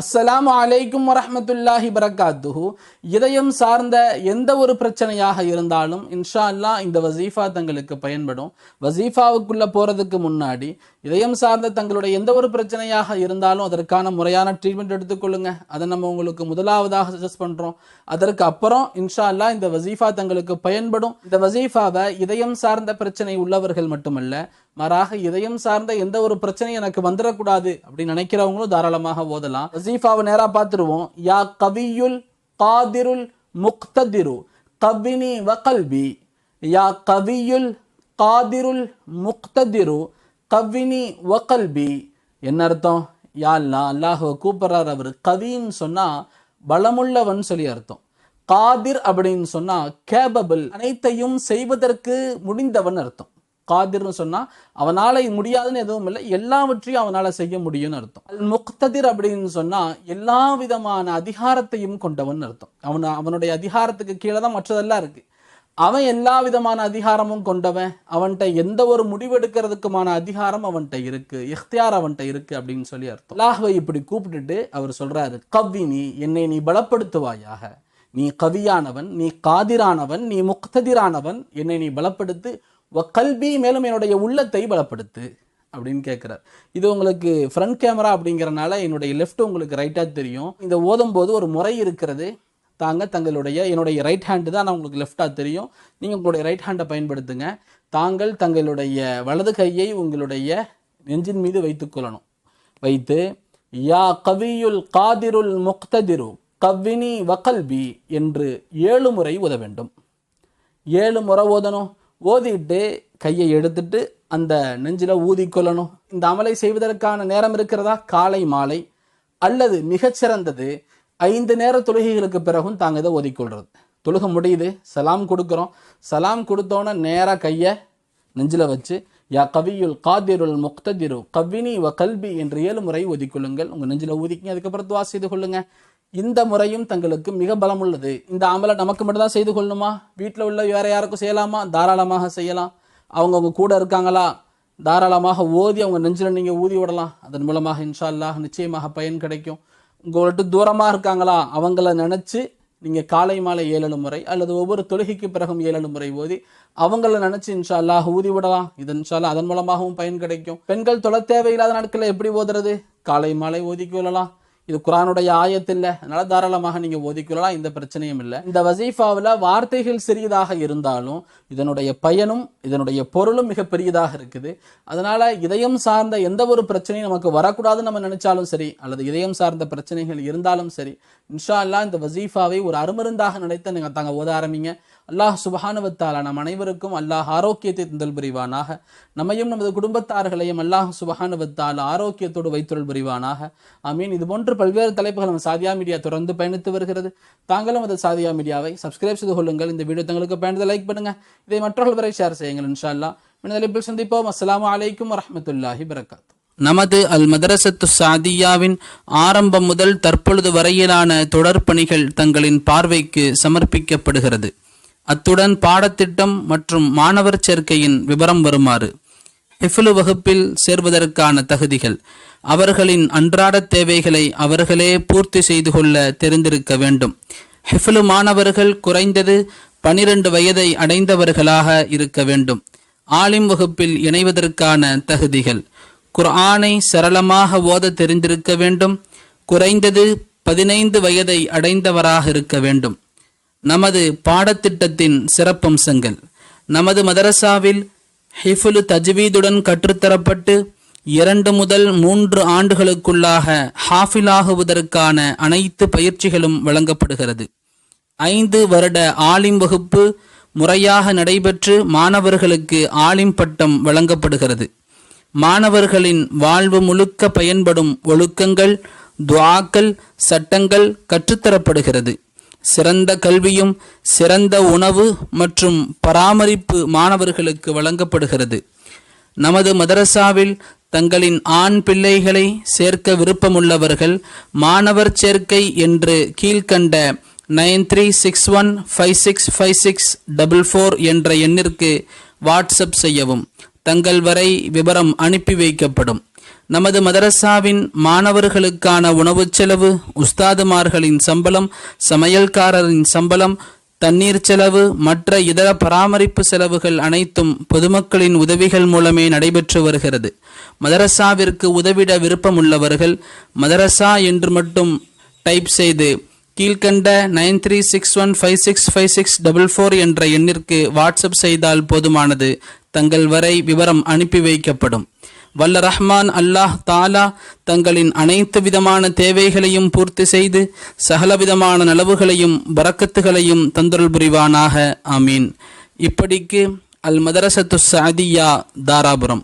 அஸ்ஸலாமு அலைக்கும் வரமத்துல்லாஹி பரக்காத்துஹு இதயம் சார்ந்த எந்த ஒரு பிரச்சனையாக இருந்தாலும் இன்ஷா அல்லாஹ் இந்த வசீஃபா தங்களுக்கு பயன்படும். வசீஃபாவுக்குள்ளே போகிறதுக்கு முன்னாடி இதயம் சார்ந்த தங்களுடைய எந்த ஒரு பிரச்சனையாக இருந்தாலும் அதற்கான முறையான ட்ரீட்மெண்ட் எடுத்துக்கொள்ளுங்க. அதை நம்ம உங்களுக்கு முதலாவதாக சஜஸ்ட் பண்ணுறோம் அதற்கு அப்புறம் இன்ஷா அல்லாஹ் இந்த வசீஃபா தங்களுக்கு பயன்படும். இந்த வசீஃபாவை இதயம் சார்ந்த பிரச்சனை உள்ளவர்கள் மட்டுமல்ல மாறாக இதயம் சார்ந்த எந்த ஒரு பிரச்சனையும் எனக்கு வந்துடக்கூடாது அப்படின்னு நினைக்கிறவங்களும் தாராளமாக ஓதலாம். வசீஃபாவை நேராக பார்த்துருவோம். யா கவியுல் காதிருல் முக்ததிரு கவினி வகல்பி யா கவியுல் காதிருல் முக்ததிரு கவினி வகல்பி என்ன அர்த்தம்? யா அல்லா அல்லாஹுவை கூப்பிட்றார் அவர். கவின்னு சொன்னால் பலமுள்ளவன் சொல்லி அர்த்தம். காதிர் அப்படின்னு சொன்னால் கேபபிள் அனைத்தையும் செய்வதற்கு முடிந்தவன் அர்த்தம். காதிர்னு சொன்னால் அவனால முடியாதுன்னு எதுவும் இல்லை எல்லாவற்றையும் அவனால செய்ய முடியும்னு அர்த்தம். அல் முக்ததிர் அப்படின்னு சொன்னால் எல்லா விதமான அதிகாரத்தையும் கொண்டவன் அர்த்தம். அவன் அவனுடைய அதிகாரத்துக்கு கீழே தான் மற்றதெல்லாம் இருக்கு. அவன் எல்லா விதமான அதிகாரமும் கொண்டவன். அவன்கிட்ட எந்த ஒரு முடிவெடுக்கிறதுக்குமான அதிகாரம் அவன்கிட்ட இருக்கு. இஃப்தியார் அவன்கிட்ட இருக்கு அப்படின்னு சொல்லி அர்த்தம். அல்லாஹ்வை இப்படி கூப்பிட்டுட்டு அவர் சொல்றாரு கவ்வினி என்னை நீ பலப்படுத்துவாயாக. நீ கவியானவன் நீ காதிரானவன் நீ முக்ததிரானவன். என்னை நீ பலப்படுத்து வ கல்வி மேலும் என்னுடைய உள்ளத்தை பலப்படுத்து அப்படின்னு கேட்குறார் இது உங்களுக்கு ஃப்ரண்ட் கேமரா அப்படிங்கிறனால என்னுடைய லெஃப்ட் உங்களுக்கு ரைட்டாக தெரியும். இந்த ஓதும் போது ஒரு முறை இருக்கிறது. தாங்க தங்களுடைய என்னுடைய ரைட் ஹேண்டு தான் நான் உங்களுக்கு லெஃப்டாக தெரியும். நீங்கள் உங்களுடைய ரைட் ஹேண்டை பயன்படுத்துங்க. தாங்கள் தங்களுடைய வலது கையை உங்களுடைய நெஞ்சின் மீது வைத்துக்கொள்ளணும் வைத்து யா கவியுல் காதிருல் முக்ததிரு கவ்வினி வகல்பி என்று ஏழு முறை ஓத வேண்டும். ஏழு முறை ஓதணும். ஓதிட்டு கையை எடுத்துட்டு அந்த நெஞ்சில் ஊதிக்கொள்ளணும் இந்த அமலை செய்வதற்கான நேரம் இருக்கிறதா? காலை மாலை. அல்லது மிகச்சிறந்தது ஐந்து நேர தொழுகைகளுக்கு பிறகும் தாங்க இதை ஒதுக்கொள்கிறது தொழுக முடியுது. சலாம் கொடுக்குறோம். சலாம் கொடுத்தோன்னே நேராக கையை நெஞ்சில் வச்சு யா கவியுல் காதிருல் முக்ததிரு கவினி வ கல்வி என்று ஏழு முறை ஓதிக்கொள்ளுங்கள் உங்கள் நெஞ்சில் ஊதிக்கிங்க. அதுக்கப்புறம் துவா செய்து கொள்ளுங்கள் இந்த முறையும் தங்களுக்கு மிக பலம் உள்ளது இந்த அமலை நமக்கு மட்டும்தான் செய்து கொள்ளணுமா? வீட்டில் உள்ள வேற யாருக்கும் செய்யலாமா? தாராளமாக செய்யலாம். அவங்க அவங்க கூட இருக்காங்களா? தாராளமாக ஓதி அவங்க நெஞ்சில் நீங்கள் ஊதி விடலாம். அதன் மூலமாக இன்ஷா அல்லாஹ் நிச்சயமாக பயன் கிடைக்கும். உங்கள்கிட்ட தூரமாக இருக்காங்களா? அவங்கள நினச்சி நீங்கள் காலை மாலை ஏழு முறை அல்லது ஒவ்வொரு தொழுகைக்கு பிறகும் ஏழு முறை ஓதி அவங்கள நினச்சி இன்ஷா அல்லாஹ் ஊதி விடலாம். இது இன்ஷால்லா அதன் மூலமாகவும் பயன் கிடைக்கும். பெண்கள் தொலை தேவையில்லாத நாட்களில் எப்படி ஓதுறது? காலை மாலை ஓதிக் கொள்ளலாம். இது குரானுடைய ஆயத்தில்லை. அதனால தாராளமாக நீங்கள் ஓதிக்கொள்ளலாம் இந்த பிரச்சனையும் இல்லை. இந்த வசீஃபாவில் வார்த்தைகள் சிறியதாக இருந்தாலும் இதனுடைய பயனும் இதனுடைய பொருளும் மிக பெரியதாக இருக்குது. அதனால் இதயம் சார்ந்த எந்த ஒரு பிரச்சனையும் நமக்கு வரக்கூடாதுன்னு நம்ம நினச்சாலும் சரி அல்லது இதயம் சார்ந்த பிரச்சனைகள் இருந்தாலும் சரி இன்ஷா அல்லாஹ் இந்த வசீஃபாவை ஒரு அருமருந்தாக நினைத்து நீங்கள் தாங்க ஓத ஆரம்பிங்க. அல்லாஹ் சுபஹானுவத்தாலா நம் அனைவருக்கும் அல்லாஹ் ஆரோக்கியத்தை தந்தல் புரிவானாக. நம்மையும் நமது குடும்பத்தார்களையும் அல்லாஹ் சுபஹானுவத்தால் ஆரோக்கியத்தோடு வைத்துள் புரிவானாக. ஆமீன். இது போன்று பல்வேறு தலைப்புகள் நம்ம சாதியா மீடியா தொடர்ந்து பயணித்து வருகிறது. தாங்களும் அது சாதியா மீடியாவை சப்ஸ்கிரைப் செய்து கொள்ளுங்கள். இந்த வீடியோ தங்களுக்கு பயணத்தை லைக் பண்ணுங்க. இதை மற்றவர்கள் வரை ஷேர் செய்யுங்கள் இன்ஷா அல்லாஹ் தலைப்பில் சந்திப்போம். அஸ்லாம் அலைக்கும் வரமத்துல்லாஹி வரகாத்து நமது அல் மதரசத்து சாதியாவின் ஆரம்பம் முதல் தற்பொழுது வரையிலான தொடர் பணிகள் தங்களின் பார்வைக்கு சமர்ப்பிக்கப்படுகிறது. அத்துடன் பாடத்திட்டம் மற்றும் மாணவர் சேர்க்கையின் விவரம் வருமாறு ஹிஃபுலு வகுப்பில் சேர்வதற்கான தகுதிகள். அவர்களின் அன்றாட தேவைகளை அவர்களே பூர்த்தி செய்து கொள்ள தெரிந்திருக்க வேண்டும். ஹிஃபுலு மாணவர்கள் குறைந்தது பனிரெண்டு வயதை அடைந்தவர்களாக இருக்க வேண்டும். ஆலிம் வகுப்பில் இணைவதற்கான தகுதிகள். குர்ஆனை சரளமாக ஓத தெரிந்திருக்க வேண்டும். குறைந்தது பதினைந்து வயதை அடைந்தவராக இருக்க வேண்டும். நமது பாடத்திட்டத்தின் சிறப்பம்சங்கள். நமது மதரசாவில் ஹிஃபுலு தஜ்வீதுடன் கற்றுத்தரப்பட்டு இரண்டு முதல் மூன்று ஆண்டுகளுக்குள்ளாக ஹாஃபிலாகுவதற்கான அனைத்து பயிற்சிகளும் வழங்கப்படுகிறது. ஐந்து வருட ஆலிம் வகுப்பு முறையாக நடைபெற்று மாணவர்களுக்கு ஆலிம் பட்டம் வழங்கப்படுகிறது. மாணவர்களின் வாழ்வு முழுக்க பயன்படும் ஒழுக்கங்கள் துவாக்கள் சட்டங்கள் கற்றுத்தரப்படுகிறது. சிறந்த கல்வியும் சிறந்த உணவு மற்றும் பராமரிப்பு மாணவர்களுக்கு வழங்கப்படுகிறது. நமது மதரசாவில் தங்களின் ஆண் பிள்ளைகளை சேர்க்க விருப்பமுள்ளவர்கள் மாணவர் சேர்க்கை என்று கீழ்கண்ட nine three six one five six five six double four என்ற எண்ணிற்கு வாட்ஸ்அப் செய்யவும். தங்கள் வரை விவரம் அனுப்பி வைக்கப்படும். நமது மதரசாவின் மாணவர்களுக்கான உணவுச் செலவு உஸ்தாதுமார்களின் சம்பளம் சமையல்காரரின் சம்பளம் தண்ணீர் செலவு மற்ற இதர பராமரிப்பு செலவுகள் அனைத்தும் பொதுமக்களின் உதவிகள் மூலமே நடைபெற்று வருகிறது. மதரசாவிற்கு உதவிட விருப்பமுள்ளவர்கள் மதரசா என்று மட்டும் டைப் செய்து கீழ்கண்ட nine three six one five six five six double four என்ற எண்ணிற்கு வாட்ஸ்அப் செய்தால் போதுமானது. தங்கள் வரை விவரம் அனுப்பி வைக்கப்படும். வல்ல ரஹ்மான் அல்லாஹ் தாலா தங்களின் அனைத்து விதமான தேவைகளையும் பூர்த்தி செய்து சகலவிதமான நலவுகளையும் வரக்கத்துகளையும் தந்தருள் புரிவானாக. ஆமீன். இப்படிக்கு அல் மதரசத்து சாதியா தாராபுரம்.